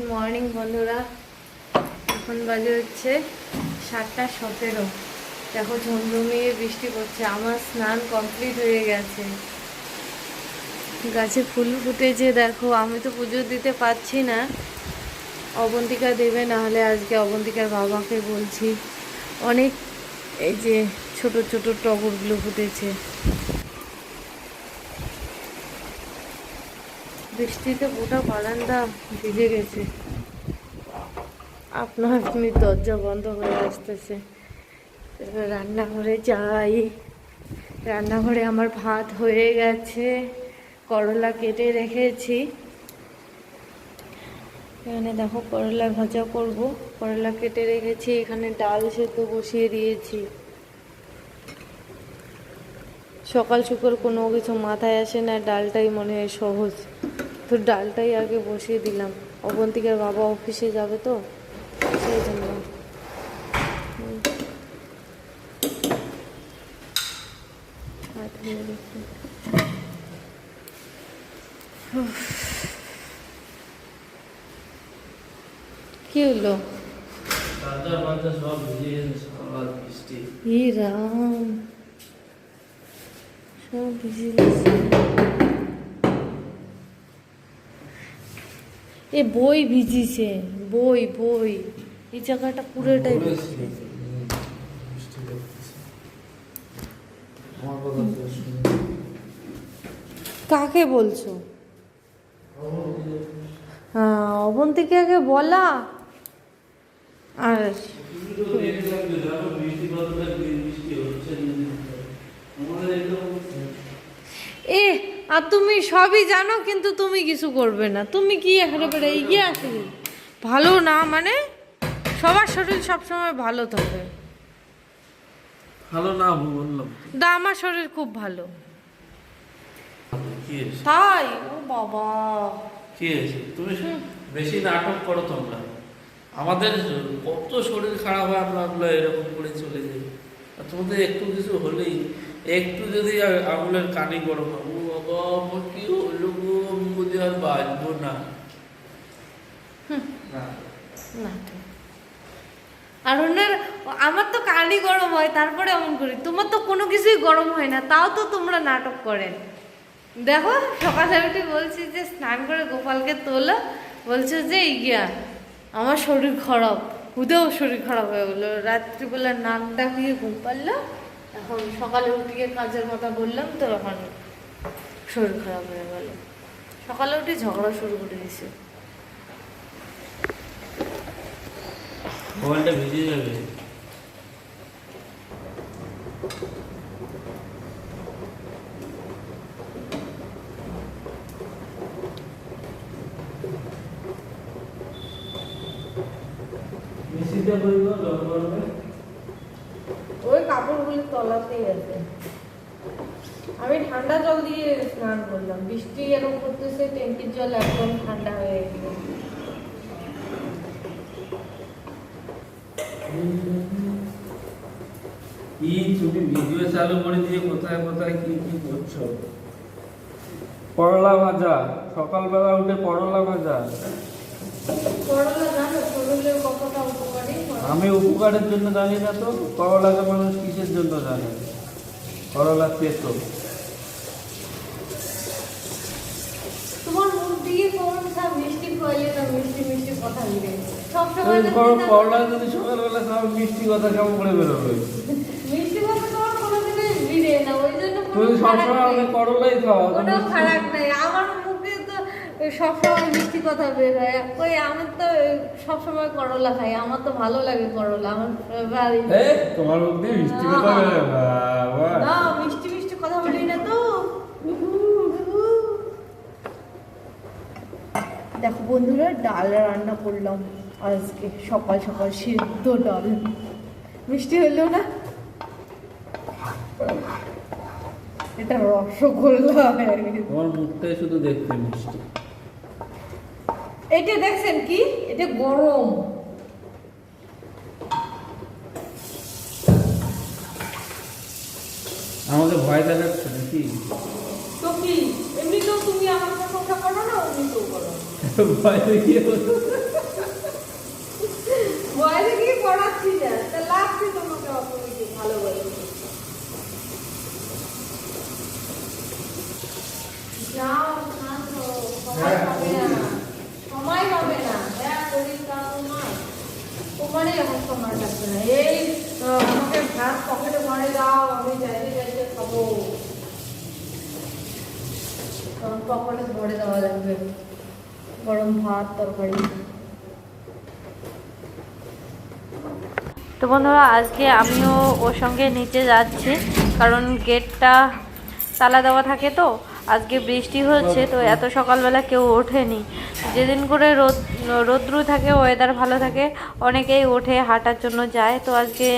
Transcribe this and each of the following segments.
Good morning বন্ধুরা। এখন বাজে হচ্ছে সাতটা সতেরো। দেখো ঝমঝমিয়ে বৃষ্টি পড়ছে। আমার স্নান কমপ্লিট হয়ে গেছে। গাছে ফুল ফুটেছে, দেখো। আমি তো পুজো দিতে পারছি না। অবন্তিকা দেবে না হলে আজকে অবন্তিকার বাবাকে বলছি। অনেক এই যে ছোট ছোট টগরগুলো ফুটেছে। বৃষ্টিতে গোটা বারান্দা ভিজে গেছে। আপনা আপনি দরজা বন্ধ হয়ে আসতেছে। এবার রান্নাঘরে যাই। রান্নাঘরে আমার ভাত হয়ে গেছে, করলা কেটে রেখেছি। এখানে দেখো করলা ভাজা করব। করলা কেটে রেখেছি, এখানে ডাল সেদ্ধ বসিয়ে দিয়েছি। সকাল সকাল কোনো কিছু মাথায় আসে না, ডালটাই মনে হয় সহজ। তো ডালটাই আগে বসিয়ে দিলাম। অবন্তিকার বাবা অফিসে যাবে তো সেই জন্য। কি হলো? সব ভিজে গেছে। এ বই ভিজিছে বই বই। এই জায়গাটা পুরোটাই কাকে বলছো? হ্যাঁ অবন্তিকে আগে বলা? আর এ আর তুমি সবই জানো কিন্তু তুমি কিছু করবে না। তুমি কি একেবারে এগিয়ে আসে ভালো না মানে সবার শরীর সবসময় ভালো থাকে। ভালো না বললাম। দা আমার শরীর খুব ভালো। তাই? ও বাবা। কি হয়েছে? তুমি বেশি নাটক করো তোমরা। আমাদের কত শরীর খারাপ হয় আমরা আমরা এরকম করে চলে যাই। তোমাদের একটু কিছু হলেই একটু যদি আঙুলের কানে গরম ও আর বাঁচবো আমার তো কালি গরম হয়, তারপরে এমন করি। তোমার তো কোনো কিছুই গরম হয় না, তাও তো তোমরা নাটক করেন দেখো, সকালে উঠে বলছি যে স্নান করে গোপালকে তোলো, বলছে যে, ইয়া, আমার শরীর খারাপ হুদেও শরীর খারাপ হয়ে গেলো। রাত্রিবেলা নাক ডাকিয়ে ঘুম পারল এখন সকালে উঠিয়ে কাজের কথা বললাম তো এখন শরীর খারাপ হয়ে গেল। সকালে উঠে ঝগড়া শুরু করে দিয়েছে মোবাইলটা ভিজে যাবে। ওই কাপড়গুলো তলাতেই আছে। আমি ঠান্ডা জল দিয়ে স্নান করলাম। বৃষ্টি এরকম করতেছে ট্যাঙ্কির জল একদম ঠান্ডা হয়ে গেল কি তুমি ভিডিও চালু করে দিয়ে কোথায় কোথায় কি কি করছ? করলা ভাজা। সকালবেলা উঠে করলা ভাজা। করলা জানো শরীরের কতটা উপকারী? আমি উপকারের জন্য জানি না তো করলাকে মানুষ কিসের জন্য জানে? করলা পেতো তোমার মুখ দিয়ে মিষ্টি খোয়াইলে না মিষ্টি মিষ্টি কথা দিবে সবসময় করলা যদি সকালবেলা খাও মিষ্টি কথা কেমন করে বেরোবে মিষ্টি কথা তোমার কোনোদিনই বিড়ে না ওই জন্য তুমি সবসময় আমি করলাই খাও ওটাও খারাপ নাই আমার মুখে তো সবসময় মিষ্টি কথা বের হয় কই আমার তো সবসময় করলা খাই আমার তো ভালো লাগে করলা আমার। তোমার মুখ দিয়ে মিষ্টি কথা। না মিষ্টি মিষ্টি কথা বলি না তো দেখো বন্ধুরা ডাল রান্না করলাম আজকে। সকাল সকাল সিদ্ধ ডাল। মিষ্টি হলো না? এটা রসগোল্লা। তোমার মুখটাই শুধু দেখতে মিষ্টি। এটা দেখছেন কি? এটা গরম। আমাকে ভয় দেখাচ্ছে নাকি? ভয়ের কি পড়াচ্ছি না তা লাগছে তোমাকে অপরিচিত ভালো বলে যাও সময় পাবে না সময় পাবে না হ্যাঁ শরীর কারণ নয় ওখানে এমন সময় লাগবে না এই আমাকে ভাত পকেটে ভরে দাও আমি যাইতে যাইতে খাবো তখন পকেটে ভরে দেওয়া লাগবে গরম ভাত, তরকারি। তো বন্ধুরা, আজকে আমিও ওর সঙ্গে নিচে যাচ্ছি, কারণ গেটটা তালা দেওয়া থাকে তো। আজকে বৃষ্টি হচ্ছে, তো এত সকালবেলা কেউ ওঠেনি। যেদিন করে রোদ, রোদ্রু থাকে ওয়েদার ভালো থাকে, অনেকেই ওঠে, হাঁটার জন্য যায়। তো আজকে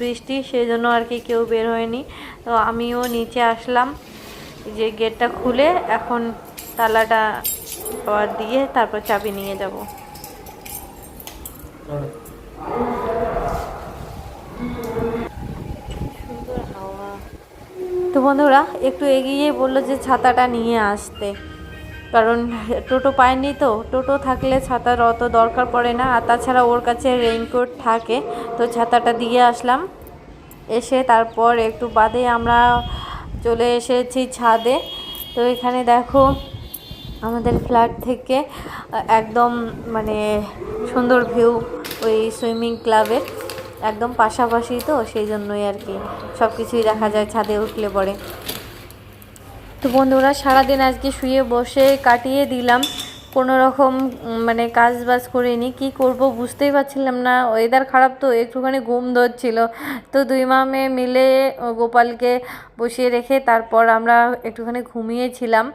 বৃষ্টি সেই জন্য আর কি কেউ বের হয়নি। তো আমিও নিচে আসলাম, যে গেটটা খুলে এখন তালাটা আবার দিয়ে তারপর চাবি নিয়ে যাব। তো বন্ধুরা, একটু এগিয়ে বলল যে ছাতাটা নিয়ে আসতে। কারণ টোটো পায়নি তো, টোটো থাকলে ছাতার অত দরকার পড়ে না। আর তাছাড়া ওর কাছে রেইনকোট থাকে, তো ছাতাটা দিয়ে আসলাম। এসে তারপর একটু বাদে আমরা চলে এসেছি ছাদে। তো এখানে দেখো আমাদের ফ্ল্যাট থেকে একদম মানে সুন্দর ভিউ ওই সুইমিং ক্লাবের, একদম পাশাপাশি তো, সেই জন্যই আর কি সব কিছুই দেখা যায় ছাদে উঠলে পরে। তো বন্ধুরা, সারাদিন আজকে শুয়ে বসে কাটিয়ে দিলাম, কোনো রকম মানে কাজ বাজ করিনি, কি করব বুঝতেই পারছিলাম না ওয়েদার খারাপ তো, একটুখানি ঘুম ধরছিল। তো দুই মামে মিলে গোপালকে বসিয়ে রেখে তারপর আমরা একটুখানি ঘুমিয়েছিলাম।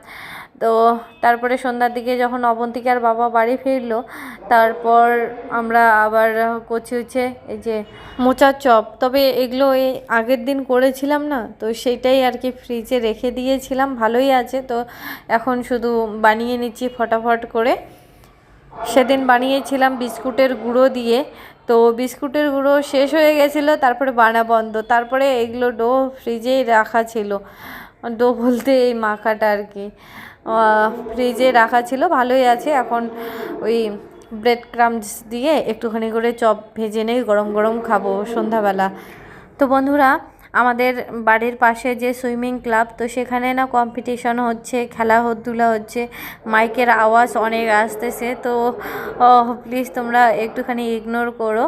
তো তারপরে সন্ধ্যার দিকে যখন অবন্তিকার বাবা বাড়ি ফিরলো, তারপর আমরা আবার করছি হচ্ছে এই যে মোচার চপ। তবে এগুলো এই আগের দিন করেছিলাম না, তো সেইটাই আর কি ফ্রিজে রেখে দিয়েছিলাম, ভালোই আছে। তো এখন শুধু বানিয়ে নিচ্ছি ফটাফট করে। সেদিন বানিয়েছিলাম বিস্কুটের গুঁড়ো দিয়ে। তো বিস্কুটের গুঁড়ো শেষ হয়ে গেছিল, তারপরে বানা বন্ধ। তারপরে এগুলো ডো ফ্রিজেই রাখা ছিল। ডো বলতে এই মাখাটা আর কি। ফ্রিজে রাখা ছিল, ভালোই আছে। এখন ওই ব্রেড ক্রামস দিয়ে একটুখানি করে চপ ভেজে নেই, গরম গরম খাব সন্ধ্যাবেলা। তো বন্ধুরা আমাদের বাড়ির পাশে যে সুইমিং ক্লাব, তো সেখানে না কম্পিটিশন হচ্ছে খেলা খেলাধুলা হচ্ছে, মাইকের আওয়াজ অনেক আসতেছে। তো প্লিজ তোমরা একটুখানি ইগনোর করো।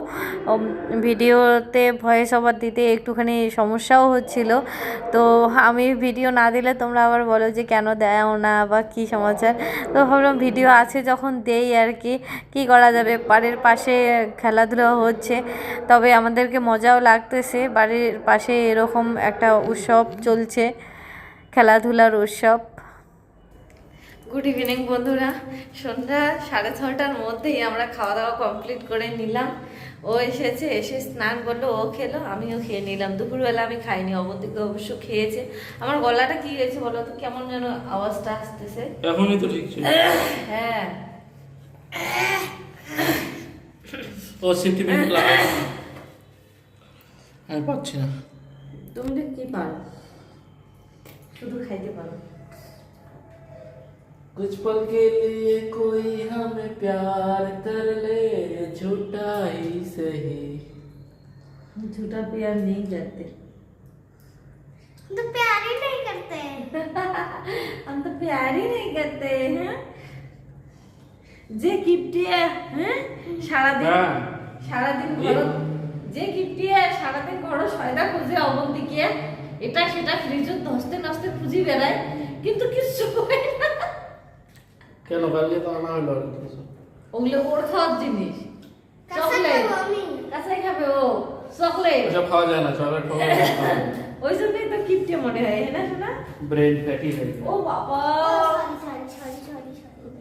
ভিডিওতে ভয়েস ওভার দিতে একটুখানি সমস্যাও হচ্ছিল। তো আমি ভিডিও না দিলে তোমরা আবার বলো যে কেন দেও না বা কী সমাচার। তো ভাবলাম ভিডিও আছে যখন দেই আর কি কী করা যাবে? বাড়ির পাশে খেলাধুলা হচ্ছে, তবে আমাদেরকে মজাও লাগতেছে। বাড়ির পাশে এরকম একটা উৎসব চলছে খেলাধুলার উৎসব। গুড ইভিনিং বন্ধুরা। সন্ধ্যা সাড়ে ছটার মধ্যেই আমরা খাওয়া দাওয়া কমপ্লিট করে নিলাম। ও এসেছে এসে স্নান করল ও খেলো আমিও খেয়ে নিলাম। দুপুরবেলা আমি খাইনি অবন্তিকে অবশ্য খেয়েছে। আমার গলাটা কি হয়েছে বলো তো? কেমন যেন আওয়াজটা আসতেছে। এখনই তো ঠিক হ্যাঁ। ও সেন্টিমেন্ট লাগে আমি পাচ্ছি না। তুমি যে কি পারো শুধু খাইতে পারো कुछ पल के लिए कोई हमें प्यार कर ले झूठा ही सही झूठा प्यार नहीं करते तो प्यार ही नहीं करते हैं हम तो प्यार ही नहीं करते हैं যে কিপটিয়া হ্যাঁ সারাদিন হ্যাঁ। সারাদিন এই। ঘর যে গিফটিয়ে সারাদিন ঘর সয়দা খুঁজে অবন্তিকে এটা সেটা ফ্রিজত ধসতে নসতে খুঁজি বেড়ায় কিন্তু কিছু কেন? কালকে তো আনা হলো ওগুলো ওর খাওয়ার জিনিস। চকলেট। খাবে ও। চকলেট। ওসব খাওয়া যায় না চকলেট ওই জন্যই তো কিপটে মনে হয় না শোনা ব্রেন ফ্যাটি হয়ে ও বাবা।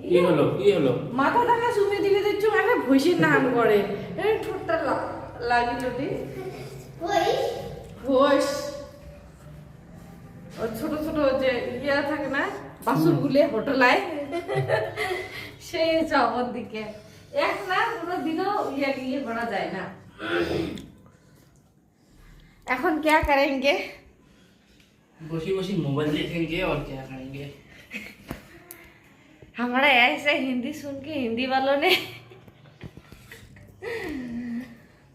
কি হলো? কি হলো? মাথা দেখা সুমে দিলে দেখছ একটা ভুষির নাম করে। ঠোঁটটা লাগা দি ওই ঘোষ ও ছোট ছোট যে ইয়া থাকে না বাসুর গুলে হোটেলায় সেই চাপর দিকে এক না কোনো দিনও ইয়ে ইয়ে করা যায় না এখন क्या करेंगे बसी बसी मोबाइल देखेंगे और क्या करेंगे हमारा ऐसे हिंदी सुन के हिंदी वालों ने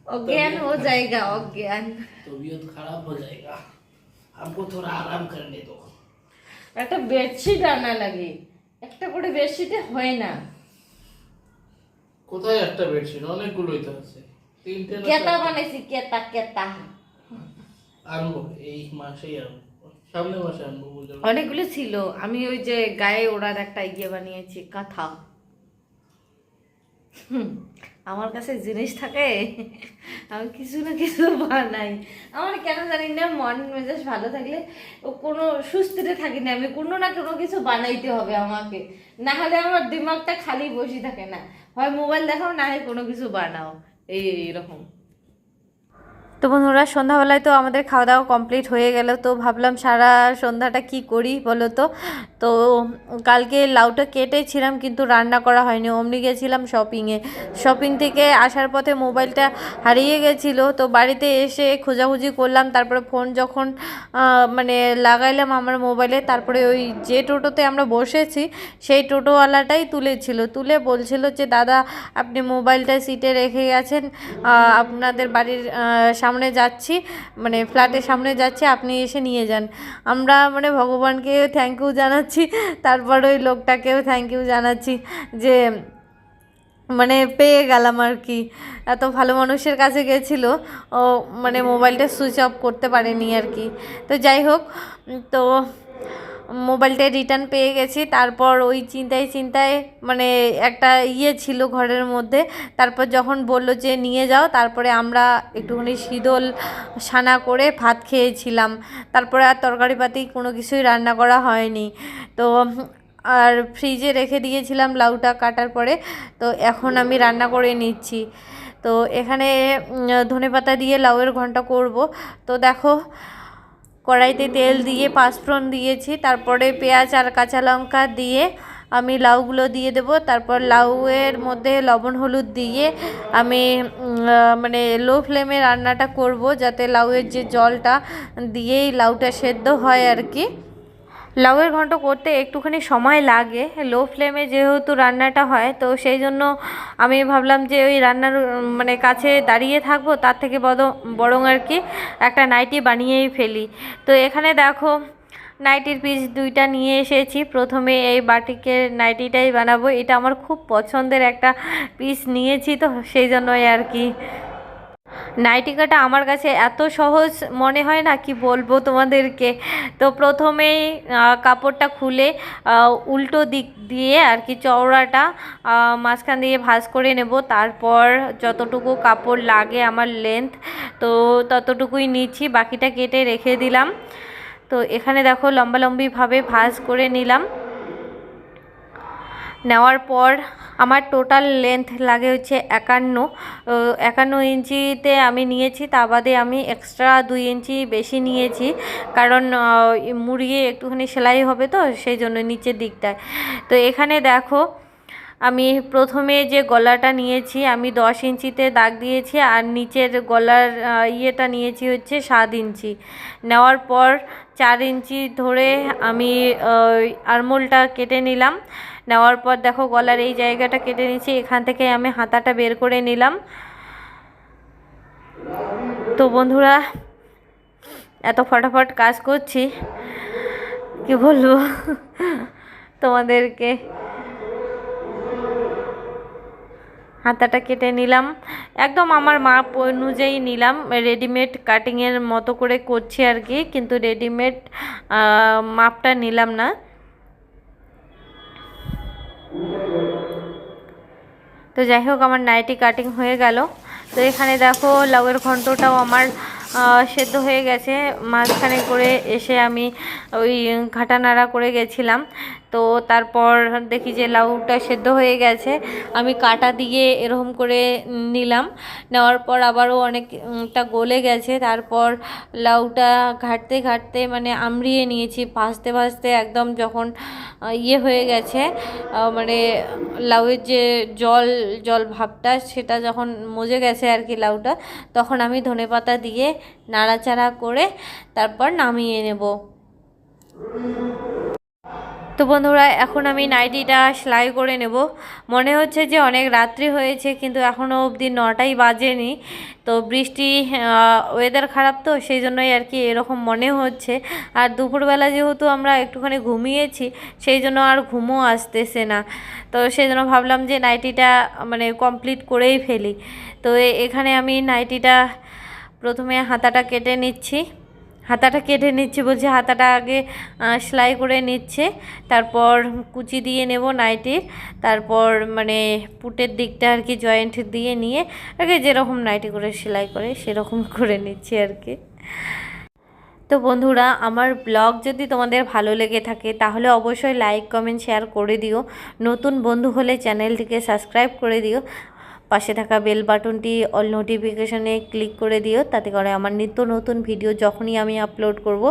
अज्ञान हो जाएगा अज्ञान तबीयत खराब हो जाएगा हमको थोड़ा आराम करने दो একটা বেডশিট আনা লাগে একটা করে বেডশিটে হয় না কোথায় একটা বেডশিট অনেকগুলোই তো আছে তিনটে না কেতা চারটে। বানাইছি কেতা কেতা আনবো এই মাসেই আনবো সামনে মাসে আনবো বুঝলো অনেকগুলো ছিল আমি ওই যে গায়ে ওড়ার একটা ইয়ে বানিয়েছি কাঁথা হুম, আমার কাছে জিনিস থাকে, আমি কিছু না কিছু বানাই। আমার কেন জানি না মন মেজাজ ভালো থাকলে ও কোনো সুস্থিতে থাকি না, আমি কোনো না কোনো কিছু বানাইতে হবে আমাকে। না হলে আমার দিমাগটা খালি বসে থাকে না। হয় মোবাইল দেখাও, না হয় কোনো কিছু বানাও। এই এরকম তো বন্ধুরা সন্ধ্যাবেলায় তো আমাদের খাওয়া দাওয়া কমপ্লিট হয়ে গেল। তো ভাবলাম সারা সন্ধ্যাটা কি করি বলো তো? তো কালকে লাউটা কেটেছিলাম কিন্তু রান্না করা হয়নি। অমনি গেছিলাম শপিংয়ে শপিং থেকে আসার পথে মোবাইলটা হারিয়ে গেছিল। তো বাড়িতে এসে খোঁজাখুঁজি করলাম। তারপরে ফোন যখন মানে লাগাইলাম আমার মোবাইলে তারপরে ওই যে টোটোতে আমরা বসেছি সেই টোটোওয়ালাটাই তুলেছিল। তুলে বলছিল যে দাদা আপনি মোবাইলটা সিটে রেখে গেছেন। আপনাদের বাড়ির আহ, সামনে যাচ্ছি মানে ফ্ল্যাটের সামনে যাচ্ছি, আপনি এসে নিয়ে যান। আমরা মানে ভগবানকে থ্যাংক ইউ জানাচ্ছি, তারপর ওই লোকটাকেও থ্যাংক ইউ জানাচ্ছি যে মানে পেয়ে গেলাম আর কি। এত ভালো মানুষের কাছে গেছিল, ও মানে মোবাইলটা সুইচ অফ করতে পারেনি আর কি। তো যাই হোক, তো মোবাইলটা রিটার্ন পেয়ে গেছি। তারপর ওই চিন্তায় চিন্তায় মানে একটা ইয়ে ছিল ঘরের মধ্যে। তারপর যখন বলল যে নিয়ে যাও, তারপরে আমরা একটুখানি শীতল সানা করে ভাত খেয়েছিলাম। তারপরে আর তরকারি পাতি কোনো কিছুই রান্না করা হয়নি। তো, আর ফ্রিজে রেখে দিয়েছিলাম লাউটা কাটার পরে। তো এখন আমি রান্না করে নিচ্ছি। তো এখানে ধনে পাতা দিয়ে লাউয়ের ঘন্ট করব। তো দেখো কড়াইতে তেল দিয়ে, পাঁচফোড়ন দিয়েছি, তারপরে পেঁয়াজ আর কাঁচা লঙ্কা দিয়ে আমি লাউগুলো দিয়ে দেব। তারপর লাউয়ের মধ্যে লবণ, হলুদ দিয়ে আমি মানে লো ফ্লেমে রান্নাটা করব, যাতে লাউয়ের যে জলটা দিয়েই লাউটা সেদ্ধ হয় আর কি। লাউয়ের ঘন্ট করতে একটুখানি সময় লাগে। লো ফ্লেমে যেহেতু রান্নাটা হয়, তো সেই জন্য আমি ভাবলাম যে ওই রান্নার মানে কাছে দাঁড়িয়ে থাকব, তার থেকে বরং আর কি একটা নাইটি বানিয়েই ফেলি। তো এখানে দেখো নাইটির পিস দুইটা নিয়ে এসেছি। প্রথমে এই বাটিকের নাইটিটাই বানাবো। এটা আমার খুব পছন্দের একটা পিস নিয়েছি, তো সেই জন্যই আর কি নাইটি কাটা আমার কাছে এত সহজ মনে হয় না কি বলব তোমাদেরকে। তো প্রথমেই কাপড়টা খুলে উল্টো দিক দিয়ে আর কি চওড়াটা মাঝখান দিয়ে ভাঁজ করে নেব। তারপর যতটুকু কাপড় লাগে আমার লেন্থ তো ততটুকুই নিচ্ছি। বাকিটা কেটে রেখে দিলাম। তো এখানে দেখো লম্বালম্বিভাবে ভাঁজ করে নিলাম। নেওয়ার পর আমার টোটাল লেন্থ লাগে হচ্ছে একান্ন একান্ন ইঞ্চিতে আমি নিয়েছি, তা বাদে আমি এক্সট্রা দুই ইঞ্চি বেশি নিয়েছি, কারণ মুড়িয়ে একটুখানি সেলাই হবে তো, সেই জন্য নিচের দিকটায়। তো এখানে দেখো, আমি প্রথমে যে গলাটা নিয়েছি, আমি দশ ইঞ্চিতে দাগ দিয়েছি, আর নিচের গলার ইয়েটা নিয়েছি হচ্ছে সাত ইঞ্চি। নেওয়ার পর চার ইঞ্চি ধরে আমি আরমোলটা কেটে নিলাম নেওয়ার পর দেখো গলার এই জায়গাটা কেটে নিয়েছি, এখান থেকে আমি হাতাটা বের করে নিলাম। তো বন্ধুরা, এত ফটাফট কাজ করছি, কি বলব? তোমাদেরকে হাতাটা কেটে নিলাম। একদম আমার মাপ অনুযায়ী নিলাম রেডিমেড কাটিংয়ের মতো করে করছি আর কি, কিন্তু রেডিমেড মাপটা নিলাম না। তো যাই হোক, আমার নাইটি কাটিং হয়ে গেল। তো এখানে দেখো, লাউয়ের ঘন্টটাও আমার সেদ্ধ হয়ে গেছে। মাঝখানে করে এসে আমি ওই ঘাটা নাড়া করে গেছিলাম। তো তারপর দেখি যে লাউটা সেদ্ধ হয়ে গেছে। আমি কাটা দিয়ে এরকম করে নিলাম। নেওয়ার পর আবারও অনেকটা গলে গেছে। তারপর লাউটা ঘাটতে ঘাটতে মানে আমড়িয়ে নিয়েছি। ভাজতে ভাজতে একদম যখন ইয়ে হয়ে গেছে মানে লাউয়ের যে জল জল ভাবটা সেটা যখন মজে গেছে আর কি লাউটা, তখন আমি ধনেপাতা দিয়ে নাড়াচাড়া করে তারপর নামিয়ে নেব। তো বন্ধুরা, এখন আমি নাইটিটা সেলাই করে নেব। মনে হচ্ছে যে অনেক রাত্রি হয়েছে, কিন্তু এখনও অবধি নটাই বাজেনি। তো বৃষ্টি ওয়েদার খারাপ তো, সেই জন্যই আর কি এরকম মনে হচ্ছে। আর দুপুরবেলা যেহেতু আমরা একটুখানি ঘুমিয়েছি, সেই জন্য আর ঘুমও আসতেছে না। তো সেই জন্য ভাবলাম যে নাইটিটা মানে কমপ্লিট করেই ফেলি। তো এখানে আমি নাইটিটা প্রথমে হাতাটা কেটে নিচ্ছি। হাতাটা কেটে নিচ্ছে, বলছে হাতাটা আগে সেলাই করে নিচ্ছে। তারপর কুচি দিয়ে নেব নাইটির। তারপর মানে পুটের দিকটা আর কি জয়েন্ট দিয়ে নিয়ে, আগে যেরকম নাইটি করে সেলাই করে, সেরকম করে নিচ্ছে আর কি। তো বন্ধুরা, আমার ব্লগ যদি তোমাদের ভালো লেগে থাকে, তাহলে অবশ্যই লাইক কমেন্ট শেয়ার করে দিও। নতুন বন্ধু হলে চ্যানেলটিকে সাবস্ক্রাইব করে দিও। পাশে থাকা বেল বাটনটি অল নোটিফিকেশানে ক্লিক করে দিও, তাতে করে আমার নিত্য নতুন ভিডিও যখনই আমি আপলোড করব,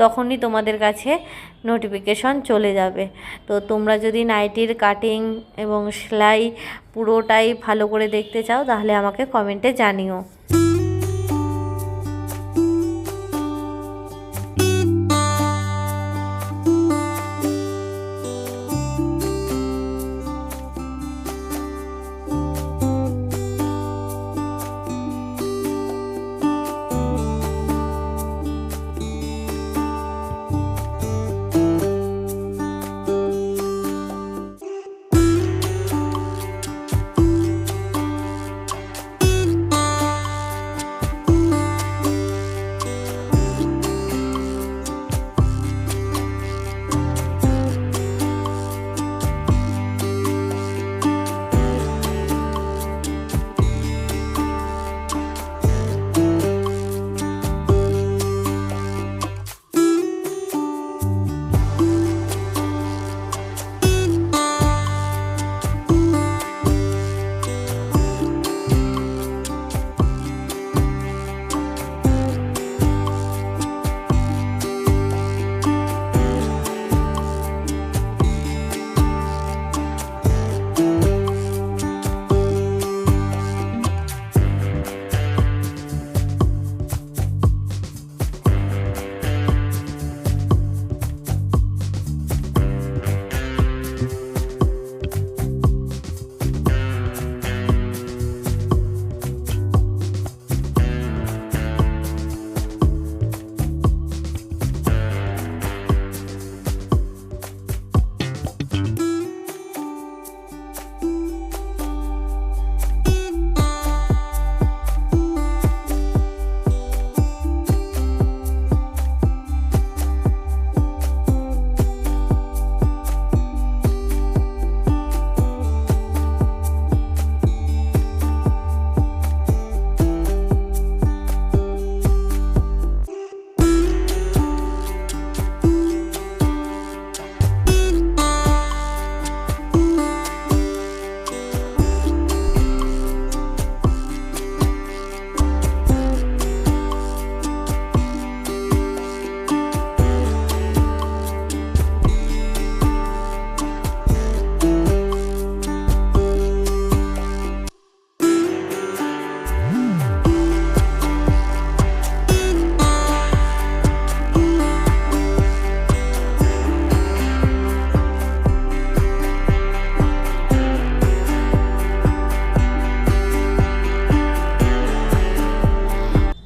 তখনই তোমাদের কাছে নোটিফিকেশন চলে যাবে। তো তোমরা যদি নাইটির কাটিং এবং সেলাই পুরোটাই ভালো করে দেখতে চাও, তাহলে আমাকে কমেন্টে জানিও।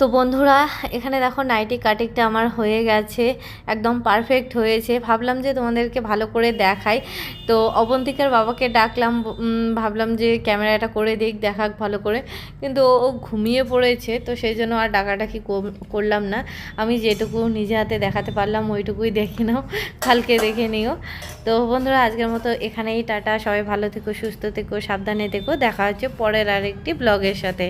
তো বন্ধুরা, এখানে দেখো নাইটি কাটিংটা আমার হয়ে গেছে, একদম পারফেক্ট হয়েছে। ভাবলাম যে তোমাদেরকে ভালো করে দেখাই। তো অবন্তিকার বাবাকে ডাকলাম ভাবলাম যে ক্যামেরাটা করে দিক, দেখাক ভালো করে। কিন্তু ও ঘুমিয়ে পড়েছে, তো সেই জন্য আর ডাকাডাকি করলাম না। আমি যেটুকু নিজে হাতে দেখাতে পারলাম, ওইটুকুই দেখে নাও, কালকে দেখে নিও। তো বন্ধুরা, আজকের মতো এখানেই টাটা। সবাই ভালো থেকো, সুস্থ থেকো, সাবধানে থেকো। দেখা হচ্ছে পরের আরেকটি ব্লগের সাথে।